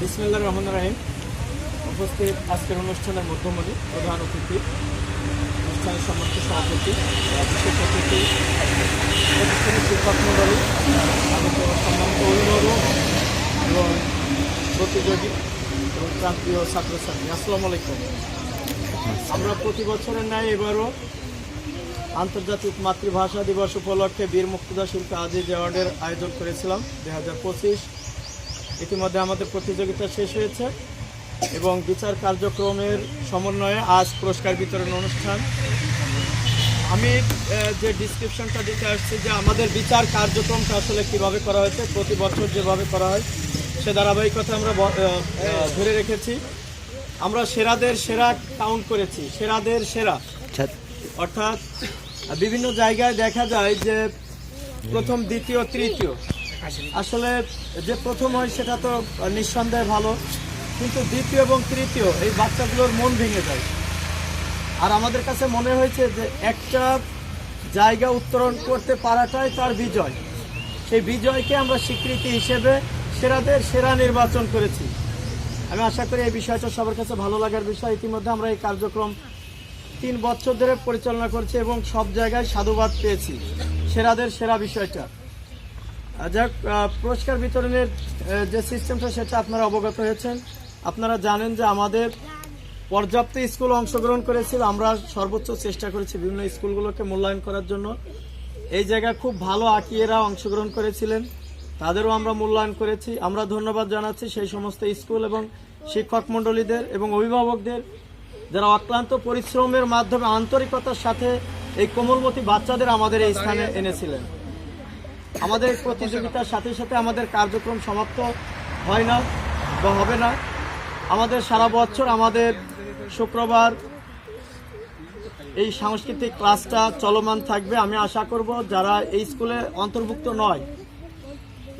বিসমিল্লাহ রহমান রাহিম। উপস্থিত আজকের অনুষ্ঠানের মধ্যমণি, প্রধান অতিথি, অনুষ্ঠানের সম্মানিত সভাপতি বিশেষ অতিথি প্রতিষ্ঠানের শিক্ষক মন্ডলী সম্মানিত এবং প্রতিযোগী এবং প্রান্তীয় ছাত্রছাত্রী। আসসালামু আলাইকুম। আমরা প্রতি বছরের ন্যায় এবারও আন্তর্জাতিক মাতৃভাষা দিবস উপলক্ষে বীর মুক্তিদা শিল্পী আজিজ অ্যাওয়ার্ডের আয়োজন করেছিলাম দুই হাজার পঁচিশ। ইতিমধ্যে আমাদের প্রতিযোগিতা শেষ হয়েছে এবং বিচার কার্যক্রমের সমন্বয়ে আজ পুরস্কার বিতরণ অনুষ্ঠান। আমি যে ডিসক্রিপশনটা দিতে আসছি যে আমাদের বিচার কার্যক্রমটা আসলে কীভাবে করা হয়েছে প্রতি বছর যেভাবে করা হয় সে ধারাবাহিকতা আমরা ধরে রেখেছি। আমরা সেরাদের সেরা কাউন্ট করেছি সেরাদের সেরা। অর্থাৎ বিভিন্ন জায়গায় দেখা যায় যে প্রথম, দ্বিতীয়, তৃতীয়। আসলে যে প্রথম হয় সেটা তো নিঃসন্দেহে ভালো, কিন্তু দ্বিতীয় এবং তৃতীয়, এই বাচ্চাগুলোর মন ভেঙে যায়। আর আমাদের কাছে মনে হয়েছে যে একটা জায়গা উত্তরণ করতে পারাটাই তার বিজয়। সেই বিজয়কে আমরা স্বীকৃতি হিসেবে সেরাদের সেরা নির্বাচন করেছি। আমি আশা করি এই বিষয়টা সবার কাছে ভালো লাগার বিষয়। ইতিমধ্যে আমরা এই কার্যক্রম তিন বছর ধরে পরিচালনা করছি এবং সব জায়গায় সাধুবাদ পেয়েছি। সেরাদের সেরা বিষয়টা। যাক পুরস্কার বিতরণের যে সিস্টেমটা, সেটা আপনারা অবগত হয়েছেন। আপনারা জানেন যে আমাদের পর্যাপ্ত স্কুল অংশগ্রহণ করেছিল। আমরা সর্বোচ্চ চেষ্টা করেছি বিভিন্ন স্কুলগুলোকে মূল্যায়ন করার জন্য। এই জায়গায় খুব ভালো আকিয়েরা অংশগ্রহণ করেছিলেন। তাদেরও আমরা মূল্যায়ন করেছি। আমরা ধন্যবাদ জানাচ্ছি সেই সমস্ত স্কুল এবং শিক্ষক মণ্ডলীদের এবং অভিভাবকদের যারা অক্লান্ত পরিশ্রমের মাধ্যমে আন্তরিকতার সাথে এই কোমলমতি বাচ্চাদের আমাদের এই স্থানে এনেছিলেন। আমাদের প্রতিযোগিতার সাথে সাথে আমাদের কার্যক্রম সমাপ্ত হয় না বা হবে না। আমাদের সারা বছর আমাদের শুক্রবার এই সাংস্কৃতিক ক্লাসটা চলমান থাকবে। আমি আশা করব যারা এই স্কুলে অন্তর্ভুক্ত নয়,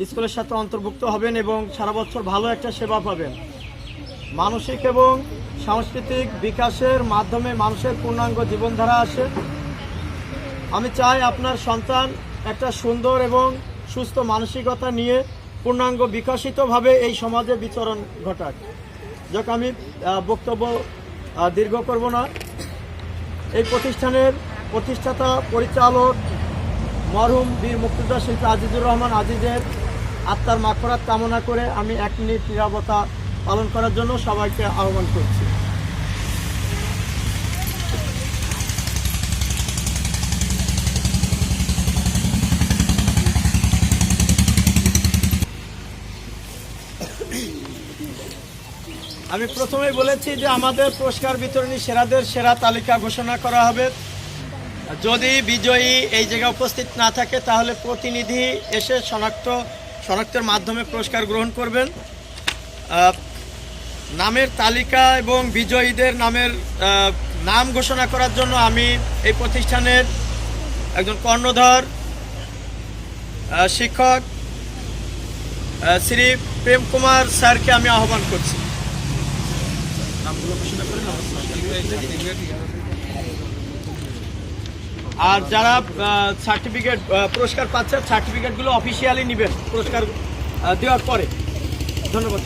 স্কুলের সাথে অন্তর্ভুক্ত হবেন এবং সারা বছর ভালো একটা সেবা পাবেন। মানসিক এবং সাংস্কৃতিক বিকাশের মাধ্যমে মানুষের পূর্ণাঙ্গ জীবনধারা আসে। আমি চাই আপনার সন্তান একটা সুন্দর এবং সুস্থ মানসিকতা নিয়ে পূর্ণাঙ্গ বিকশিতভাবে এই সমাজে বিচরণ ঘটাক। যাক, আমি বক্তব্য দীর্ঘ করব না। এই প্রতিষ্ঠানের প্রতিষ্ঠাতা, পরিচালক মরহুম বীর মুক্তিযোদ্ধা শিল্পী আজিজুর রহমান আজিজের আত্মার মাখরাত কামনা করে আমি এক মিনিট নিরাপত্তা পালন করার জন্য সবাইকে আহ্বান করছি। আমি প্রথমেই বলেছি যে আমাদের পুরস্কার বিতরণী সেরাদের সেরা তালিকা ঘোষণা করা হবে। যদি বিজয়ী এই জায়গায় উপস্থিত না থাকে, তাহলে প্রতিনিধি এসে শনাক্ত, শনাক্তের মাধ্যমে পুরস্কার গ্রহণ করবেন। নামের তালিকা এবং বিজয়ীদের নামের নাম ঘোষণা করার জন্য আমি এই প্রতিষ্ঠানের একজন কর্ণধর শিক্ষক শ্রী প্রেম কুমার স্যারকে আমি আহ্বান করছি। আর যারা সার্টিফিকেট পুরস্কার পাচ্ছে সার্টিফিকেটগুলো অফিসিয়ালি নেবেন, পুরস্কার দেওয়ার পরে। ধন্যবাদ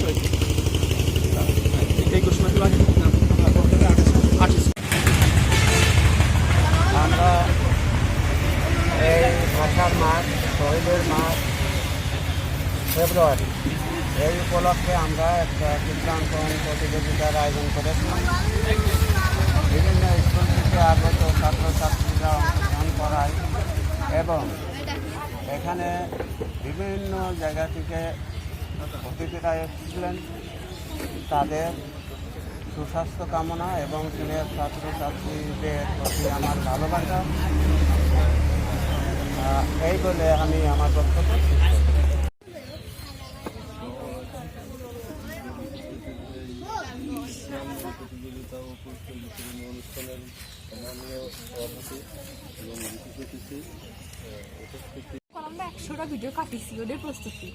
আমরা এই ভাষার মাস শহীদের মাস, ফেব্রুয়ারি। এই উপলক্ষে আমরা একটা চিত্রাঙ্কন প্রতিযোগিতার আয়োজন করেছিলাম বিভিন্ন স্কুল থেকে আগত ছাত্রছাত্রীরা অংশগ্রহণ করায় এবং এখানে বিভিন্ন জায়গা থেকে অতিথিরা এসেছিলেন। তাদের সুস্বাস্থ্য কামনা এবং সিনিয়র ছাত্রছাত্রীদের প্রতি আমার ভালোবাসা। এই বলে আমি আমার বক্তব্য শেষ করছি। প্রতিযোগিতা ও পুরস্কার বিতরণ অনুষ্ঠানের সম্মানীয় সভাপতি এবং বিশেষ অতিথি উপস্থিতি আমরা একশোটা ভিডিও কাটিছি ওদের প্রস্তুতি।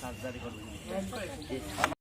সার্জারি করবেন